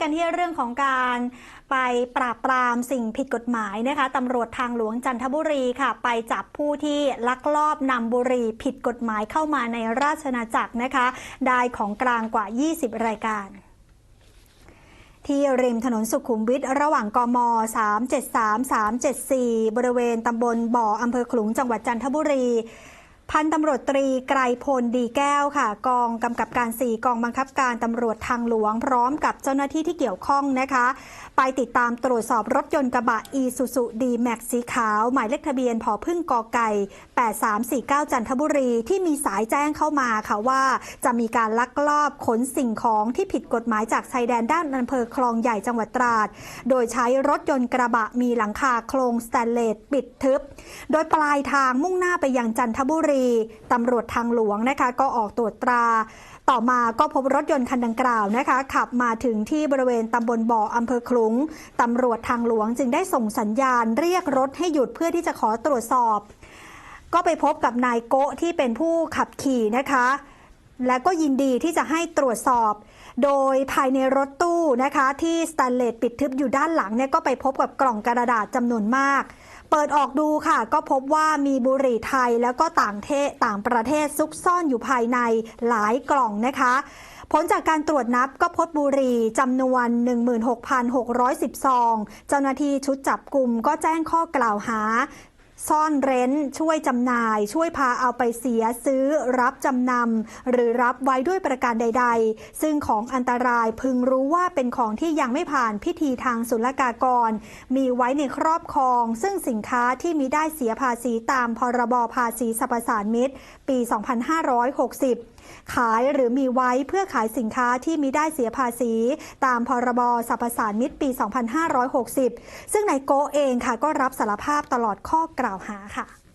กันที่เรื่องของการไปปราบปรามสิ่งผิดกฎหมายนะคะตำรวจทางหลวงจันทบุรีค่ะ ไปจับผู้ที่ลักลอบนำบุหรี่ผิดกฎหมายเข้ามาในราชนาจักรนะคะ ได้ของกลางกว่า 20 รายการที่ริมถนนสุขุมวิทระหว่างกม 373 374 บริเวณตำบลบ่ออำเภอขลุงจังหวัดจันทบุรี พันตำรวจตรีไกรพลดีแก้วค่ะ กองกำกับการ 4 กองบังคับการตำรวจทางหลวง พร้อมกับเจ้าหน้าที่ที่เกี่ยวข้องนะคะ ไปติดตามตรวจสอบรถยนต์กระบะอีซูซูดีแม็กสีขาว หมายเลขทะเบียนผอพึ่งกอไก่ 8349 จันทบุรีที่มีสายแจ้งเข้ามาค่ะว่าจะมีการลักลอบขนสิ่งของที่ผิดกฎหมายจากชายแดนด้านอำเภอคลองใหญ่จังหวัดตราด โดยใช้รถยนต์กระบะมีหลังคาโครงสแตนเลสปิดทึบ โดยปลายทางมุ่งหน้าไปยังจันทบุรีตำรวจทางหลวงนะคะ ก็ออกตรวจตรา ต่อมาก็พบรถยนต์คันดังกล่าวนะคะ ขับมาถึงที่บริเวณตำบลบ่ออำเภอคลุงตำรวจทางหลวงจึงได้ส่งสัญญาณ เรียกรถให้หยุดเพื่อที่จะขอตรวจสอบ ก็ไปพบกับนายโกะที่เป็นผู้ขับขี่นะคะ และก็ยินดีที่จะให้ตรวจสอบ โดยภายในรถตู้นะคะ ที่สแตนเลสปิดทึบอยู่ด้านหลังเนี่ยก็ไปพบกับกล่องกระดาษจำนวนมาก เปิดออกดูค่ะ ก็พบว่ามีบุหรี่ไทยแล้วก็ต่างเทศต่างประเทศซุกซ่อนอยู่ภายในหลายกล่องนะคะผลจากการตรวจนับก็พบบุหรี่จำนวน 16,610 ซอง เจ้าหน้าที่ชุดจับกลุ่มก็แจ้งข้อกล่าวหา ซ่อนเร้น ช่วยจำหน่าย ช่วยพาเอาไปเสียซื้อรับจำนำหรือรับไว้ด้วยประการใด ๆ ซึ่งของอันตรายพึงรู้ว่าเป็นของที่ยังไม่ผ่านพิธีทางศุลกากร มีไว้ในครอบครอง ซึ่งสินค้าที่มีได้เสียภาษีตามพรบภาษีสรรพสานมิตปี 2560ขายหรือมีไว้เพื่อขายสินค้าที่มีได้เสียภาษี ตามพรบสรรพสานมิตปี 2560 ซึ่งนายโกเองค่ะก็รับสารภาพตลอดข้อกล่าวล่าวหาค่ะ